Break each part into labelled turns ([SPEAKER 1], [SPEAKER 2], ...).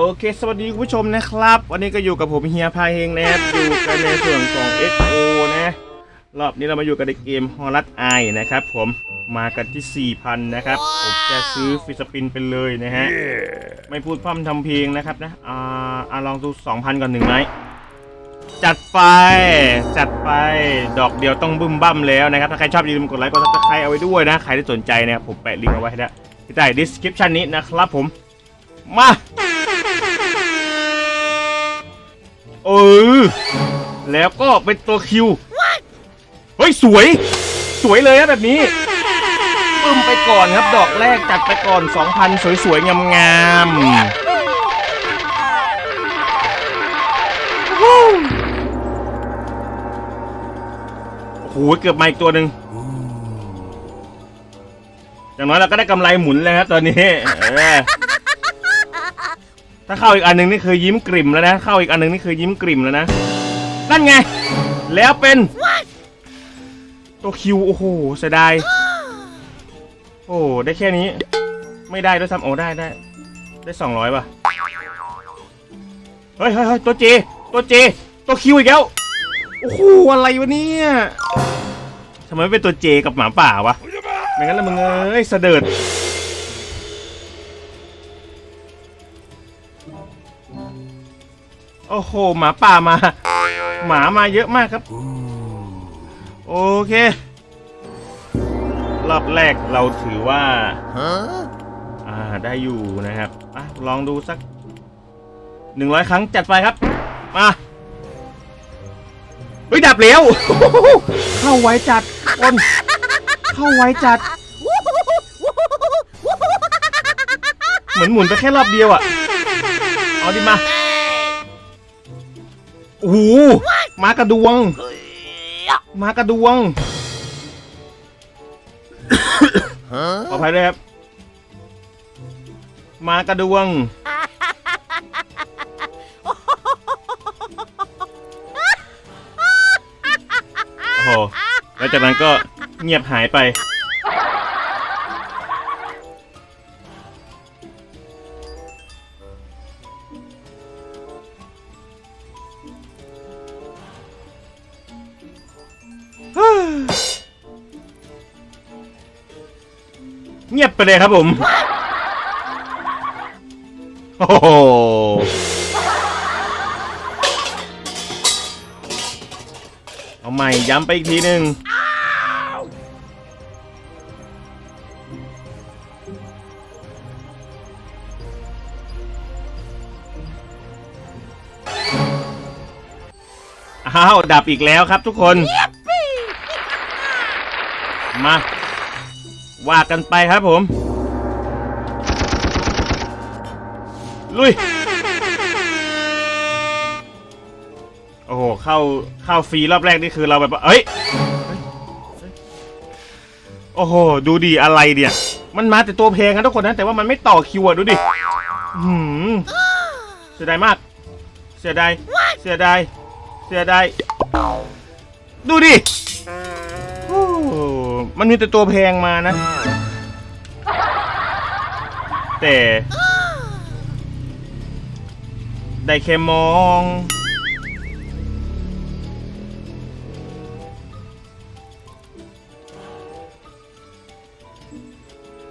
[SPEAKER 1] โอเค สวัสดีคุณผู้ชมนะครับ วันนี้ก็อยู่กับผมเฮียพาเฮงนะครับอยู่กันในส่วนของ XO นะ รอบนี้เรามาอยู่กันในเกมฮอลัดไอนะครับผมมากันที่ 4,000 นะครับ ผมจะซื้อฟิสปินไปเลยนะฮะ ไม่พูดพร่ำทำเพลงนะครับนะ อ่าอ่าลองดู 2,000 ก่อนหนึ่งไหม จัดไป จัดไป ดอกเดียวต้องบึ้มบั้มแล้วนะครับ ถ้าใครชอบอย่าลืมกดไลค์ กดซับสไครต์เอาไว้ด้วยนะ ใครที่สนใจนะครับ ผมแปะลิงก์เอาไว้ให้ได้ที่ใต้ description นี้นะครับผม มา เออ แล้วก็เป็นตัวคิว เฮ้ย สวย สวยเลยนะแบบนี้ปึ้มไปก่อนครับ ดอกแรกจัดไปก่อน 2,000 สวยๆ งามๆวู้โอ้โหเกือบมาอีกตัวหนึ่งอย่างน้อยเราก็ได้กำไรหมุนเลยครับตอนนี้เออ ถ้าเข้าอีกอันหนึ่งนี่คือยิ้มกลิ่มแล้วนะ เข้าอีกอันหนึ่งนี่คือยิ้มกลิ่มแล้วนะ นั่นไง แล้วเป็น ตัวคิว โอ้โหเสียดาย โอ้ได้แค่นี้ ไม่ได้ด้วยซ้ำโอ้ได้ได้ ได้สองร้อยป่ะ เฮ้ยเฮ้ยเฮ้ยตัวเจ ตัวเจ ตัวคิวอีกแล้ว โอ้โห อะไรวะเนี่ยทำไมไม่เป็นตัวเจกับหมาป่าวะไม่งั้นแล้วมึงเอ้ยเสดิร์ด โอ้โห หมาป่ามา หมามาเยอะมากครับ โอเค รอบแรกเราถือว่าอ่า ได้อยู่นะครับอะลองดูสักหนึ่งร้อยครั้งจัดไปครับ มา เฮ้ย ดับแล้ว เข้าไว้จัดคนเข้าไว้จัด เหมือนหมุนไปแค่รอบเดียวอะ เอาดิมาโอ้โหมากระดวง มากระดวงขออภัยด้วยครับ มากระดวง โอ้โหแล้วจากนั้นก็เงียบหายไป งียบไปเลยครับผม โอ้โหเอาใหม่ย้ำไปอีกทีหนึ่งอ้าว ดับอีกแล้วครับทุกคน มา ว่ากันไปครับผม ลุย โอ้โห เข้าเข้าฟรีรอบแรกนี่คือเราแบบว่าเอ้ย โอ้โห ดูดีอะไรเนี่ย มันมาแต่ตัวเพลงนะทุกคนนะ แต่ว่ามันไม่ต่อคิวอะดูดิหืมเสียดายมาก เสียดาย เสียดาย เสียดาย ดูดิ มันมีแต่ตัวแพงมานะ แต่ ได้แค่มอง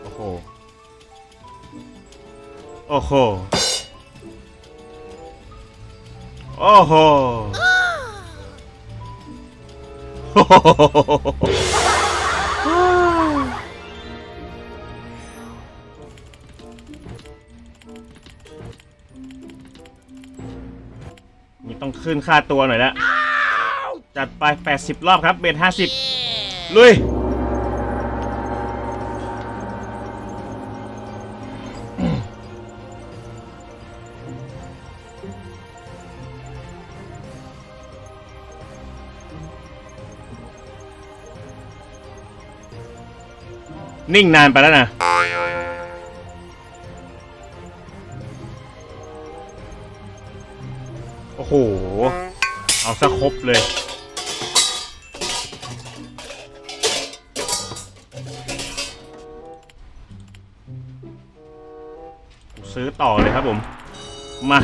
[SPEAKER 1] โอ้โห โอ้โห โอ้โห นี่ต้องขึ้นค่าตัวหน่อยละจัดไป 80 รอบครับ เบส50 ลุย นิ่งนานไปแล้วนะ โอ้โห เอาซะครบเลย ซื้อต่อเลยครับผม มา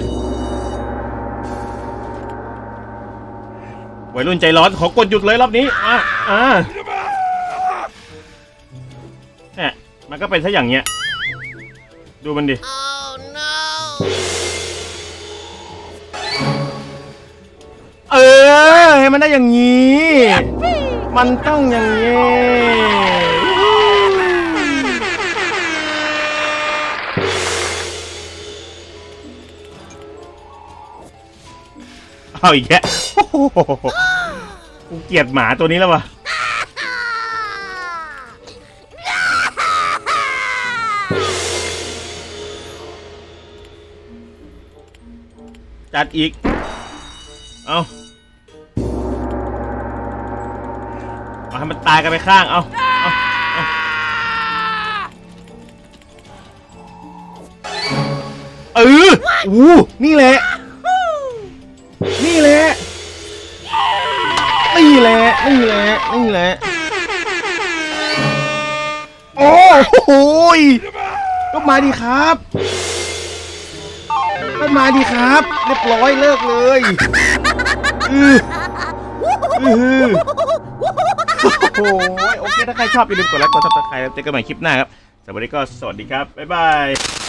[SPEAKER 1] วัยรุ่นใจร้อนขอกดหยุดเลยรอบนี้ อะ อ่าเนี่ยมันก็เป็นซะอย่างเงี้ย ดูมันดิ
[SPEAKER 2] Oh no!
[SPEAKER 1] ให้มันได้อย่างนี้ มันต้องอย่างนี้เอาอีกแกโอ้โหกูเกลียดหมาตัวนี้แล้ววะจัดอีก เอา เอาให้มันตายกันไปข้าง เอาเอาเอาเอออู้นี่แหละ นี่แหละ นี่แหละ นี่แหละ นี่แหละ โอ้โหยก็มาดีครับก็มาดีครับ เรียบร้อยเลิกเลย อืออือ โอ้โหโอเค ถ้าใครชอบอย่าลืมกดไลค์กดซับสไครต์แล้วเจอกันใหม่คลิปหน้าครับสำหรับวันนี้ก็สวัสดีครับ บ๊ายบาย